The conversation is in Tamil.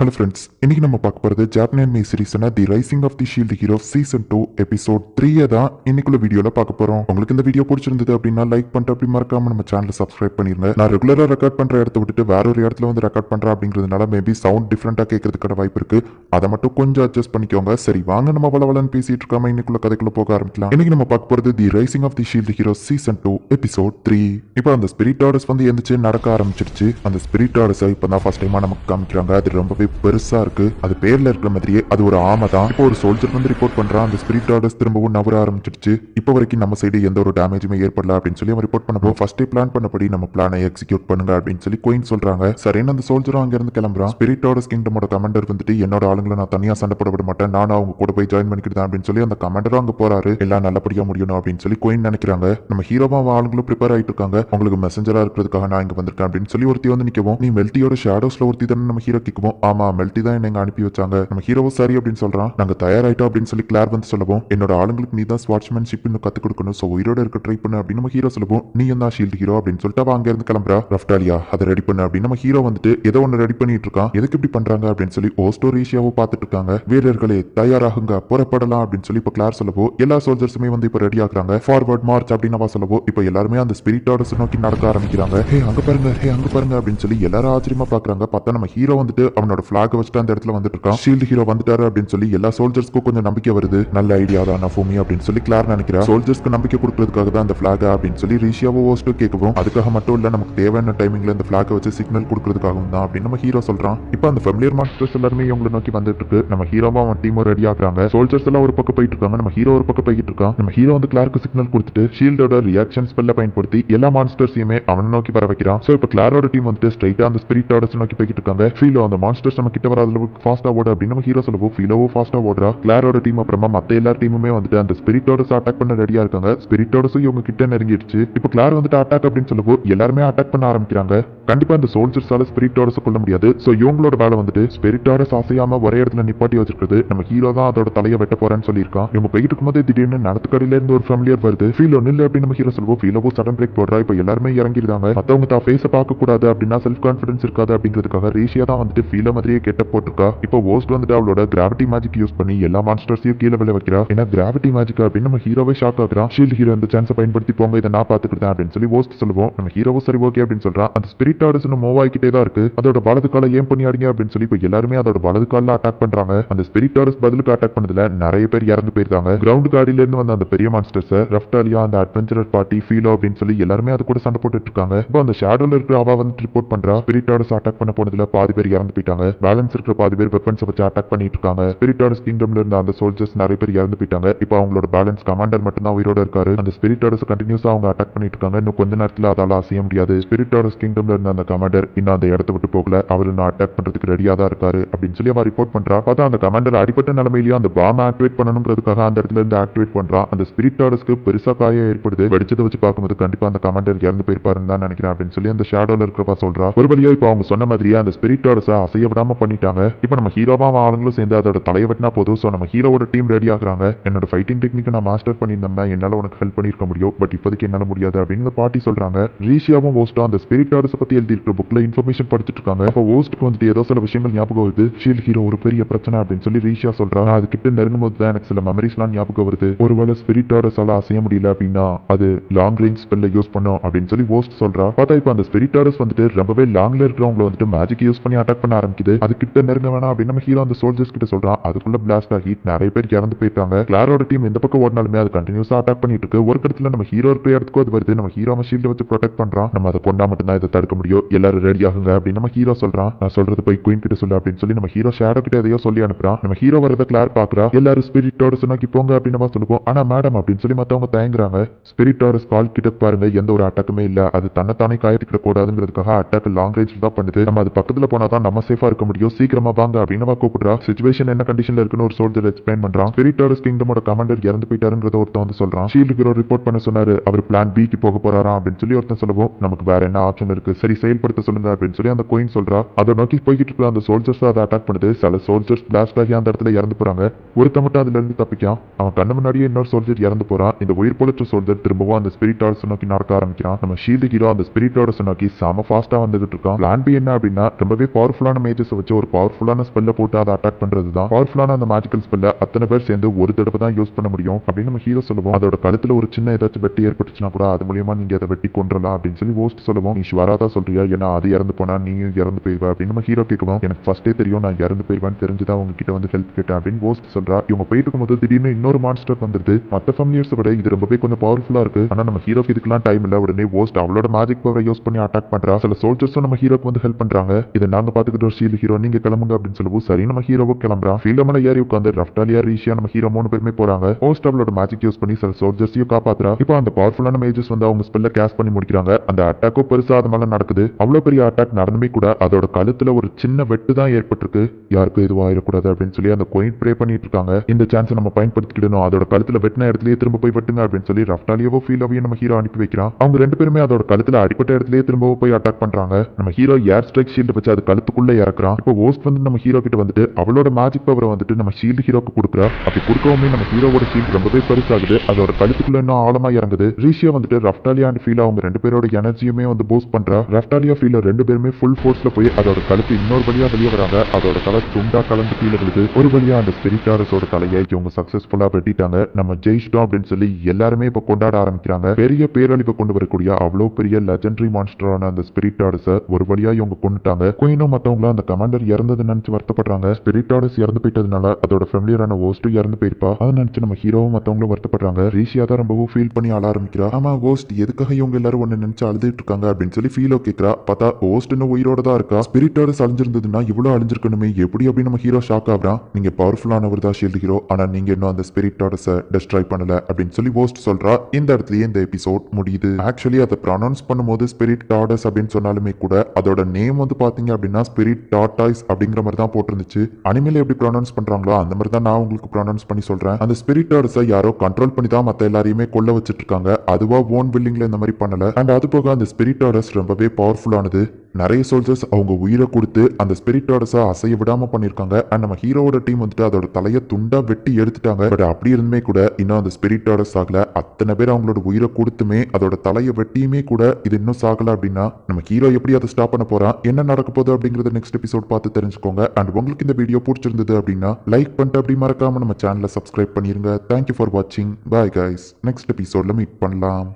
ஹலோ ஃப்ரெண்ட்ஸ் இன்னைக்கு நம்ம பார்க்க போகிறது Japanese anime சீரீஸான the rising of the shield hero season two episode த்ரீயை தான் இன்னைக்குள்ள வீடியோவில் பார்க்க போகிறோம் உங்களுக்கு இந்த வீடியோ பிடிச்சிருந்தது அப்படின்னா லைக் பண்ணிட்டு அப்படி மறக்காம நம்ம சேனலை சப்ஸ்கிரைப் பண்ணிருங்க. நான் ரெகுலராக ரெக்கார்ட் பண்ணுற இடத்த விட்டுட்டு வேற ஒரு இடத்துல வந்து ரெக்கார்ட் பண்ணுறேன் அப்படிங்கிறதுனால மேபி சவுண்ட் டிஃப்ரெண்ட்டாக கேட்கறதுக்கான வாய்ப்பு இருக்கு. அதை மட்டும் கொஞ்சம் அட்ஜஸ்ட் பண்ணிக்கோங்க. சரி வாங்க நம்ம வளவலன்னு பேசிட்டு இருக்காம இன்னைக்குள்ள கதைக்குள்ள போக ஆரம்பிக்கலாம். இன்னைக்கு நம்ம பார்க்க போகிறது the rising of the shield hero season two episode three இப்போ அந்த ஸ்பிரிட் ஆர்டர்ஸ் வந்து எந்திரிச்சு நடக்க ஆரம்பிச்சிருச்சு. அந்த ஸ்பிரிட் ஆர்டர்ஸை இப்போ தான் ஃபர்ஸ்ட் டைமாக நமக்கு காமிக்கிறாங்க. அது ரொம்பவே பெருசா இருக்கு. அது பேர்ல இருக்கிற மாதிரியே அது ஒரு ஆமை தான். இப்போ ஒரு சோல்ஜர் வந்து ரிப்போர்ட் பண்றான். அந்த ஸ்பிரிட் ஆர்டர்ஸ் திரும்பவும் நவர ஆரம்பிச்சிருச்சு இப்போ வரைக்கும் நம்ம சைடு எந்த ஒரு டேமேஜுமே ஏற்படல அப்படின்னு சொல்லி அவன் ரிப்போர்ட் பண்ணப்போ ஃபர்ஸ்டே பிளான் பண்ணபடி நம்ம பிளானை எக்ஸிக்யூட் பண்ணுங்க அப்படின்னு சொல்லி கோயின் சொல்றாங்க. சரின்னு அந்த சோல்ஜரும் அங்க இருந்து கிளம்புறான். ஸ்பிரிட் ஆர்டர்ஸ் கிங்டமோட கமாண்டர் வந்துட்டு என்னோட ஆளுங்களை நான் தனியா சண்டை போட விட மாட்டேன். நானும் அவங்க கூட போய் ஜாயின் பண்ணிக்கிட்டு அப்படின்னு சொல்லி அந்த கமாண்டரும் அங்க போறாரு. எல்லாம் நல்லபடியா முடியணும் அப்படின்னு சொல்லி கோயின் நினைக்கிறாங்க. நம்ம ஹீரோவா ஆளுங்களும் ப்ரிப்பேர் ஆயிட்டு இருக்காங்க. உங்களுக்கு மெசஞ்சரா இருக்கிறதுக்காக நான் இங்க வந்திருக்கேன் அப்படின்னு சொல்லி ஒருத்தி வந்து நிக்கவும். நீ மெல்டியோட ஷேடோஸ்ல ஒருத்தி தானே நம்ம ஹீரோ கிக்குவோம் ஆமா ஆமா மெல்டி தான் என்ன அனுப்பி வச்சாங்க. நம்ம ஹீரோவும் சரி அப்படின்னு சொல்றான். நாங்க தயாராயிட்டோம் அப்படின்னு சொல்லி கிளார் வந்து சொல்லவும் என்னோட ஆளுங்களுக்கு நீ தான் ஸ்வாட்ச்மேன்ஷிப் இன்னும் கத்து கொடுக்கணும். ஸோ உயிரோட இருக்க ட்ரை பண்ணு அப்படின்னு நம்ம ஹீரோ சொல்லவும் நீ தான் ஷீல்டு ஹீரோ அப்படின்னு சொல்லிட்டு அவன் அங்க இருந்து கிளம்புறா. ரஃப்டாலியா அதை ரெடி பண்ணு அப்படின்னு நம்ம ஹீரோ வந்துட்டு ஏதோ ஒன்று ரெடி பண்ணிட்டு இருக்கான். எதுக்கு இப்படி பண்றாங்க? அப்படின்னு சொல்லி ஓஸ்டோரேஷியாவோ பார்த்துட்டு இருக்காங்க. வீரர்களே தயாராகுங்க புறப்படலாம் அப்படின்னு சொல்லி இப்போ கிளார் சொல்லவோ எல்லா சோல்ஜர்ஸுமே வந்து இப்போ ரெடி ஆகுறாங்க. ஃபார்வர்ட் மார்ச் அப்படின்னு அவ சொல்லவோ இப்போ எல்லாருமே அந்த ஸ்பிரிட் ஆர்டர்ஸ் நோக்கி நடக்க ஆரம்பிக்கிறாங்க. ஹே அங்க பாருங்க ஹே அங்க பாருங்க அப்படின்னு சொல்லி எல்லாரும் ஆச்சரியமா பாக்குறாங்க. பார்த்தா நம்ம ஹீரோ வந்துட்டு அவனோட பிளாக் வச்சுட்டு அந்த இடத்துல வந்துட்டு இருக்கான் ஷீல்டு ஹீரோ வந்துட்டாரு அப்படின்னு சொல்லி எல்லா சோல்ஜர்ஸ்க்கும் கொஞ்சம் நம்பிக்கை வருது. நல்ல ஐடியா தான் நஃபூமி அப்படின்னு சொல்லி கிளார் நினைக்கிறா. சோல்ஜர்ஸ்க்கு நம்பிக்கை கொடுக்கறதுக்காக தான் அந்த ஃபிளாக அப்படின்னு சொல்லி ரீஷியாவோ ஓஸ்டோ கேட்கவும் அதுக்காக மட்டும் இல்ல நமக்கு தேவையான டைமிங்ல இந்த ஃபிளாக வச்சு சிக்னல் கொடுக்கறதுக்காகவும் தான் அப்படின்னு நம்ம ஹீரோ சொல்றான். இப்போ அந்த ஃபெமிலியர் மாஸ்டர்ஸ் எல்லாருமே இவங்களை நோக்கி வந்துட்டு இருக்கு நம்ம ஹீரோவா அவன் டீமும் ரெடி ஆகுறாங்க. சோல்ஜர்ஸ் எல்லாம் ஒரு பக்கம் போயிட்டு இருக்காங்க. நம்ம ஹீரோ ஒரு பக்கம் போயிட்டு இருக்கான். நம்ம ஹீரோ வந்து கிளாருக்கு சிக்னல் கொடுத்துட்டு ஷீல்டோட ரியாக்ஷன் ஸ்பெல்ல பயன்படுத்தி எல்லா மான்ஸ்டர்ஸையுமே அவனை நோக்கி வர வைக்கிறான் ஸோ இப்போ கிளாரோட டீம் வந்துட்டு ஸ்ட்ரைட்டா அந்த ஸ்பிரிட் ஆர்டர்ஸ் நோக்கி போய்கிட்டு இருக்காங்க. ஃபீலோ அந்த மான்ஸ்டர்ஸ் நம்ம கிட்ட வராத அளவுக்கு ஃபாஸ்ட்டாக ஓட அப்படின்னு நம்ம ஹீரோ சொல்லவும் ஃபீலோவோ ஃபாஸ்டா ஓடுறா. கிளாரோட டீம் அப்புறமா மத்த எல்லா டீமுமே வந்துட்டு அந்த ஸ்பிரிட்டோட அட்டாக் பண்ண ரெடியா இருக்காங்க. ஸ்பிரிட்டோடஸும் இவங்க கிட்ட நெருங்கிடுச்சு. இப்போ கிளார் வந்துட்டு அட்டாக் அப்படின்னு சொல்லவோ எல்லாருமே அட்டாக் பண்ண ஆரம்பிக்கிறாங்க. கண்டிப்பா அந்த சோல்ஜர்ஸால ஸ்பிரிட்டோட கொள்ள முடியாது. ஸோ இவங்களோட வேலை வந்துட்டு ஸ்பிரிட்டோடஸ் அசையாம ஒரே இடத்துல நிப்பாட்டி வச்சிருக்கிறது. நம்ம ஹீரோ தான் அதோட தலையை வெட்ட போறேன்னு சொல்லியிருக்கான் இவங்க போயிட்டு இருக்கும்போது திடீர்னு நடத்துக்கடையில இருந்து ஒரு ஃபேமிலியர் வருது. ஃபீலோ நில்லு அப்படின்னு நம்ம ஹீரோ சொல்லுவோம். ஃபீலோவோ சடன் பிரேக் போடுறா. இப்போ எல்லாருமே இறங்கிருந்தாங்க மத்தவங்க தான் ஃபேஸை பார்க்க கூடாது அப்படின்னா செல்ஃப் கான்ஃபிடன்ஸ் இருக்காது அப்படிங்கிறதுக்காக ரீஷியா தான் வந்துட்டு ஃபீல மாதிரியே கெட்ட போட்டிருக்கா. இப்போ ஓஸ்ட் வந்துட்டு அவளோட கிராவிட்டி மேஜிக் யூஸ் பண்ணி எல்லா மான்ஸ்டர்ஸையும் கீழே விழ வைக்கிறா. ஏன்னா கிராவிட்டி மேஜிக் அப்படின்னு நம்ம ஹீரோவே ஷாக் ஆகுறான் ஷீல்ட் ஹீரோ இந்த சான்ஸை பயன்படுத்தி போங்க. இதை நான் பார்த்துக்கிட்டேன் அப்படின்னு சொல்லி ஓஸ்ட் சொல்லுவோம். நம்ம ஹீரோவும் சரி ஓகே அப்படின்னு சொல்றான் அந்த ஸ்பிரிட் ஆர்டர்ஸ் மூவ் ஆகிக்கிட்டே தான் இருக்கு. அதோட வலது காலை ஏன் பண்ணி அப்படின்னு சொல்லி இப்போ எல்லாருமே அதோட வலது காலில் அட்டாக் பண்றாங்க. அந்த ஸ்பிரிட் பதிலுக்கு அட்டாக் பண்ணதுல நிறைய பேர் இறந்து போயிருக்காங்க. கிரவுண்ட் காடியில இருந்து வந்த அந்த பெரிய மான்ஸ்டர்ஸ் ரஃப்டாலியா அந்த அட்வென்ச்சரர் பார்ட்டி ஃபீலோ அப்படின்னு சொல்லி எல்லாருமே அது கூட சண்டை போட்டுட்டு இருக்காங்க. இப்போ அந்த ஷேடோல இருக்கிற அவ வந்து ரிப்போர்ட் பண்றா. ஸ்பிரிட் அட்டாக் பண்ண போனதுல பாதி பேர் இறந்து போயிட்டாங்க. பேலன்ஸ் இருக்கிற பாதி பேர் வெப்பன்ஸ் வச்சு அட்டாக் பண்ணிட்டு இருக்காங்க. ஸ்பிரிட் கிங்டம்ல இருந்த அந்த சோல்ஜர்ஸ் நிறைய பேர் இறந்து போயிட்டாங்க. இப்போ அவங்களோட பேலன்ஸ் கமாண்டர் மட்டும் தான் உயிரோட இருக்காரு. அந்த ஸ்பிரிட் கண்டினியூஸா அவங்க அட்டாக் பண்ணிட்டு இருக்காங்க. இன்னும் கொஞ்ச நேரத்துல அதால அசைய முடியாது. ஸ்பிரிட் கிங்டம்ல இருந்த இருந்த அந்த கமாண்டர் இன்னும் அந்த இடத்த விட்டு போகல. அவர் நான் அட்டாக் பண்றதுக்கு ரெடியா தான் இருக்காரு. அப்படின்னு சொல்லி அவன் ரிப்போர்ட் பண்றா பார்த்தா அந்த கமாண்டர் அடிப்பட்ட நிலைமையிலேயே அந்த பாம் ஆக்டிவேட் பண்ணணுன்றதுக்காக அந்த இடத்துல இருந்து ஆக்டிவேட் பண்றான். அந்த ஸ்பிரிட் ஆர்டர்ஸ்க்கு பெருசா காயம் ஏற்படுது. வெடிச்சதை வச்சு பார்க்கும்போது கண்டிப்பா அந்த கமாண்டர் இறந்து போயிருப்பாருன்னு தான் நினைக்கிறேன் அப்படின்னு சொல்லி அந்த ஷேடோல இருக்கிறப்பா சொல்றா. ஒரு வழியா இப்போ அவங்க சொன்ன மாதிரியே அந்த ஸ்பிரிட் ஆர்டர்ஸை அசைய விடாம பண்ணிட்டாங்க. இப்போ நம்ம ஹீரோவா ஆளுங்களும் சேர்ந்து அதோட தலையை வெட்டினா போதும். ஸோ நம்ம ஹீரோவோட டீம் ரெடி ஆகுறாங்க. என்னோட ஃபைட்டிங் டெக்னிக்கை நான் மாஸ்டர் பண்ணியிருந்தேன் என்னால உனக்கு ஹெல்ப் பண்ணிருக்க முடியும். பட் இப்போதைக்கு என்னால முடியாது அப்படின்னு பாட்டி சொல்றாங்க. ரீஷியாவும் ஓஸ்டும் அந்த ஸ்பிரிட் ஆர்டர்ஸ் பத்தி எழுதி இருக்கிற புக்ல இன்ஃபர்மேஷன் படிச்சுட்டு இருக்காங்க அப்போ ஓஸ்ட்டுக்கு வந்துட்டு ஏதோ சில விஷயங்கள் ஞாபகம் வருது. ஷீல் ஹீரோ ஒரு பெரிய பிரச்சனை அப்படின்னு சொல்லி ரீஷியா சொல்றாங்க அது கிட்ட நெருங்கும் போது தான் எனக்கு சில மெமரிஸ்லாம் ஞாபகம் வருது. ஒருவேளை ஸ்பிரிட் ஆர்டர்ஸால அசைய முடியல அப்படின்னா அது லாங் ரேஞ்ச் ஸ்பெல்ல யூஸ் பண்ணும் அப்படின்னு சொல்லி ஓஸ்ட் சொல்றா. பார்த்தா இப்போ அந்த ஸ்பிரிட் வந்துட்டு ரொம்பவே லாங்ல இருக்கிறவங்கள வந்துட்டு மேஜிக் யூஸ் பண்ணி அட்டாக் பண்ண ஆரம்பிக்குது. அது கிட்ட நெருங்க வேணாம் அப்படின்னு நம்ம ஹீரோ அந்த சோல்ஜர்ஸ் கிட்ட சொல்றான் அதுக்குள்ள பிளாஸ்ட் ஆகி நிறைய பேர் இறந்து போயிட்டாங்க. கிளாரோட டீம் எந்த பக்கம் ஓடினாலுமே அது கண்டினியூஸா அட்டாக் பண்ணிட்டு இருக்கு. ஒரு இடத்துல நம்ம ஹீரோ இருக்கிற இடத்துக்கு அது வருது. நம்ம ஹீரோ ஷீல்ட வச்சு ப்ரொடெக்ட் பண்றான். நம்ம அதை கொண்டா மட்டும்தான் இதை தடுக்க முடியும். முடியும் எல்லாரும் ரெடி ஆகுங்க அப்படின்னு நம்ம ஹீரோ சொல்றான். நான் சொல்றது போய் குயின் கிட்ட சொல்லு அப்படின்னு சொல்லி நம்ம ஹீரோ ஷேடோ கிட்ட எதையோ சொல்லி அனுப்புறான். நம்ம ஹீரோ வரத கிளார் பாக்குறா. எல்லாரும் ஸ்பிரிட்டோட சொன்னாக்கி போங்க அப்படின்னு நம்ம சொல்லுவோம். ஆனா மேடம் அப்படின்னு சொல்லி மத்தவங்க தயங்குறாங்க. ஸ்பிரிட்டோட ஸ்கால் கிட்ட பாருங்க எந்த ஒரு அட்டாக்குமே இல்ல. அது தன்னைத்தானே காயத்துக்கிட கூடாதுங்கிறதுக்காக அட்டாக் லாங் ரேஞ்ச் தான் பண்ணுது. நம்ம அது பக்கத்துல போனா தான் நம்ம சேஃபா இருக்க முடியும். சீக்கிரமா வாங்க அப்படின்னு நம்ம கூப்பிடுறா. சுச்சுவேஷன் என்ன கண்டிஷன்ல இருக்குன்னு ஒரு சோல்ஜர் எக்ஸ்பிளைன் பண்றான். ஸ்பிரிட்டோட கிங்டமோட கமாண்டர் இறந்து போயிட்டாருங்கிறத ஒருத்தன் வந்து சொல்றான். ஷீல்டுக்கு ஹீரோ ரிப்போர்ட் பண்ண சொன்னாரு. அவர் பிளான் பிக்கு போக போறாராம் அப்படின்னு சொல்லி ஒருத்தன் சொல்லுவோம். நமக்கு வேற என்ன ஆப்ஷன் இருக்கு? சரி சரி செயல்படுத்த சொல்லுங்க அப்படின்னு சொல்லி அந்த கோயின் சொல்றா. அதை நோக்கி போய்கிட்டு இருக்கிற அந்த சோல்ஜர்ஸ் அதை அட்டாக் பண்ணுது. சில சோல்ஜர்ஸ் பிளாஸ்ட் ஆகி அந்த இடத்துல இறந்து போறாங்க. ஒருத்த மட்டும் அதுல இருந்து தப்பிக்கான் அவன் கண்ணு முன்னாடியே இன்னொரு சோல்ஜர் இறந்து போறான். இந்த உயிர் பொழுற்ற சோல்ஜர் திரும்பவும் அந்த ஸ்பிரிட் ஆர்ஸ் நோக்கி நடக்க ஆரம்பிக்கிறான். நம்ம ஷீல்டு ஹீரோ அந்த ஸ்பிரிட் ஆர்ஸ் நோக்கி செம ஃபாஸ்டா வந்துகிட்டு இருக்கான். பிளான் பி என்ன அப்படின்னா ரொம்பவே பவர்ஃபுல்லான மேஜஸ் வச்சு ஒரு பவர்ஃபுல்லான ஸ்பெல்ல போட்டு அதை அட்டாக் பண்றது தான் பவர்ஃபுல்லான அந்த மேஜிக்கல் ஸ்பெல்ல அத்தனை பேர் சேர்ந்து ஒரு தடவை தான் யூஸ் பண்ண முடியும் அப்படின்னு நம்ம ஹீரோ சொல்லுவோம். அதோட கழுத்துல ஒரு சின்ன ஏதாச்சும் வெட்டி ஏற்பட்டுச்சுன்னா கூட அது மூலியமா நீங்க அதை வெட்டி கொண்டுலாம் அப்படின்னு சொல்லி ஹோஸ்ட் சொல்லுவோம். நீ ஷுவராதா சொல்றியா? ஏன்னா அது இறந்து போனா நீயும் இறந்து போயிருவா அப்படின்னு நம்ம ஹீரோ கேட்குவோம் எனக்கு ஃபர்ஸ்டே தெரியும் நான் இறந்து போயிருவேன்னு தெரிஞ்சுதான் உங்ககிட்ட வந்து ஹெல்ப் கேட்டேன் அப்படின்னு ஓஸ்ட் சொல்றா. இவங்க போயிட்டு இருக்கும்போது திடீர்னு இன்னொரு மான்ஸ்டர் வந்துருது. மற்ற ஃபேமிலியர்ஸ் விட இது ரொம்பவே கொஞ்சம் பவர்ஃபுல்லா இருக்கு. ஆனா நம்ம ஹீரோக்கு இதுக்கெல்லாம் டைம் இல்ல. உடனே ஓஸ்ட் அவளோட மேஜிக் பவரை யூஸ் பண்ணி அட்டாக் பண்றா. சில சோல்ஜர்ஸும் நம்ம ஹீரோக்கு வந்து ஹெல்ப் பண்றாங்க. இதை நாங்க பாத்துக்கிட்டு ஒரு ஷீல் ஹீரோ நீங்க கிளம்புங்க அப்படின்னு சொல்லவும் சரி நம்ம ஹீரோவும் கிளம்புறான் ஃபீல்ட மேல ஏறி உட்காந்து ரஃப்டாலியா ரீஷியா நம்ம ஹீரோ மூணு பேருமே போறாங்க. ஓஸ்ட் அவளோட மேஜிக் யூஸ் பண்ணி சில சோல்ஜர்ஸையும் காப்பாத்துறா. இப்போ அந்த பவர்ஃபுல்லான மேஜஸ் வந்து அவங்க ஸ்பெல்ல கேஸ் பண்ணி முடிக்கிறாங்க. அந்த அட்டாக்கும் பெருசா அது மேல நடக்குது. அவ்வளோ பெரிய அட்டாக் நடந்துமே கூட அதோட கழுத்துல ஒரு சின்ன வெட்டு தான் ஏற்பட்டிருக்கு. யாருக்கும் எதுவும் ஆயிடக்கூடாது அப்படின்னு சொல்லி அந்த கோயின் ப்ரே பண்ணிட்டு இருக்காங்க. இந்த சான்ஸை நம்ம பயன்படுத்திக்கிடணும். அதோட கழுத்துல வெட்டின இடத்துலயே திரும்ப போய் வெட்டுங்க அப்படின்னு சொல்லி ரஃப்டாலியாவோ ஃபீலாவையும் நம்ம ஹீரோ அனுப்பி வைக்கிறான். அவங்க ரெண்டு பேருமே அதோட கழுத்துல அடிப்பட்ட இடத்துலயே திரும்பவும் போய் அட்டாக் பண்றாங்க. நம்ம ஹீரோ ஏர் ஸ்ட்ரைக் ஷீல்டு வச்சு அது கழுத்துக்குள்ள இறக்குறான். இப்போ ஓஸ்ட் வந்து நம்ம ஹீரோ கிட்ட வந்துட்டு அவளோட மேஜிக் பவரை வந்துட்டு நம்ம ஷீல்டு ஹீரோக்கு கொடுக்குறா. அப்படி கொடுக்கவுமே நம்ம ஹீரோவோட ஷீல்டு ரொம்பவே பெருசாகுது. அதோட கழுத்துக்குள்ள இன்னும் ஆழமா இறங்குது. ரீஷியா வந்துட்டு ரஃப்டாலியா அண்ட் ஃபீல் அவங்க ரெண்டு பேரோட எனர்ஜியுமே வந்து பூஸ்ட் பண்றா. ரஃப்டாலியா ஃபீல ரெண்டு பேருமே ஃபுல் ஃபோர்ஸ்ல போய் அதோட கழுத்து இன்னொரு வழியா வெளியே வராங்க. அதோட தலை துண்டா கலந்து கீழே விழுது. ஒரு வழியா அந்த ஸ்பிரிட்டாரஸோட தலையை இவங்க சக்சஸ்ஃபுல்லா வெட்டிட்டாங்க. நம்ம ஜெயிச்சிட்டோம் அப்படின்னு சொல்லி எல்லாருமே இப்ப கொண்டாட ஆரம்பிக்கிறாங்க. பெரிய பேரழிவை கொண்டு வரக்கூடிய அவ்வளவு பெரிய லெஜண்டரி மான்ஸ்டரான அந்த ஸ்பிரிட்டாரஸ ஒரு வழியா இவங்க கொண்டுட்டாங்க குயினும் மத்தவங்களும் அந்த கமாண்டர் இறந்தது நினைச்சு வருத்தப்படுறாங்க. ஸ்பிரிட்டாரஸ் இறந்து போயிட்டதுனால அதோட ஃபெமிலியரான ஓஸ்டும் இறந்து போயிருப்பா. அதை நினைச்சு நம்ம ஹீரோவும் மத்தவங்களும் வருத்தப்படுறாங்க. ரீஷியா தான் ரொம்பவும் ஃபீல் பண்ணி ஆள ஆரம்பிக்கிறா. ஆமா ஓஸ்ட் எதுக்காக இவங்க எல்லாரும் ஒன்னு நினைச்சு அழுதுட்டு இருக்காங்க அப்படின்னு சொல்லி ஃபீலோ கேட்கறா பார்த்தா ஓஸ்ட் இன்னும் உயிரோட தான் இருக்கா? ஸ்பிரிட்டோட அழிஞ்சிருந்ததுன்னா இவ்வளவு அழிஞ்சிருக்கணுமே. எப்படி அப்படின்னு நம்ம ஹீரோ ஷாக் ஆகுறான் நீங்க பவர்ஃபுல்லானவர் தான் ஷீல்டு ஹீரோ ஆனா நீங்க இன்னும் அந்த ஸ்பிரிட்டோட டெஸ்ட்ராய் பண்ணல அப்படின்னு சொல்லி ஓஸ்ட் சொல்றா. இந்த இடத்துலயே இந்த எபிசோட் முடியுது. ஆக்சுவலி அதை ப்ரொனவுன்ஸ் பண்ணும்போது ஸ்பிரிட் டாடஸ் அப்படின்னு சொன்னாலுமே கூட அதோட நேம் வந்து பாத்தீங்க அப்படின்னா ஸ்பிரிட் டாட்டாய்ஸ் அப்படிங்கிற மாதிரி தான் போட்டிருந்துச்சு. அனிமேல எப்படி ப்ரொனவுன்ஸ் பண்றாங்களோ அந்த மாதிரி தான் நான் உங்களுக்கு ப்ரொனவுன்ஸ் பண்ணி சொல்றேன். அந்த ஸ்பிரிட் டாடஸை யாரோ கண்ட்ரோல் பண்ணி தான் மத்த எல்லாரையுமே கொல்ல வச்சிட்டு இருக்காங்க. அதுவா ஓன் பில்டிங்ல இந்த மாதிரி பண்ணல. அண்ட் அது போக அந்த ஸ்பிரிட் டாடஸ் ரொம்பவே பவர்ஃபுல்லானது நிறைய சோல்ஜர்ஸ் அவங்க உயிரை கொடுத்து அந்த ஸ்பிரிட் அசைய விடாம பண்ணியிருக்காங்க. அண்ட் நம்ம ஹீரோவோட டீம் வந்துட்டு அதோட தலையை துண்டா வெட்டி எடுத்துட்டாங்க. பட் அப்படி இருந்துமே கூட இன்னும் அந்த ஸ்பிரிட் டாடஸ் ஆகல அத்தனை பேர் அவங்களோட உயிரை கொடுத்துமே அதோட தலையை வெட்டியுமே கூட இது இன்னும் சாகல அப்படின்னா நம்ம ஹீரோ எப்படி அதை ஸ்டாப் பண்ண போறான்? என்ன நடக்க போகுது அப்படிங்கறத நெக்ஸ்ட் எபிசோட் பார்த்து தெரிஞ்சுக்கோங்க. அண்ட் உங்களுக்கு இந்த வீடியோ பிடிச்சிருந்தது அப்படின்னா லைக் பண்ணிட்டு அப்படி மறக்காம நம்ம சேனலை சப்ஸ்கிரைப் பண்ணிருங்க. தேங்க்யூ ஃபார் வாட்சிங் பாய் கைஸ் நெக்ஸ்ட் எபிசோட்ல மீட் பண்ணலாம்.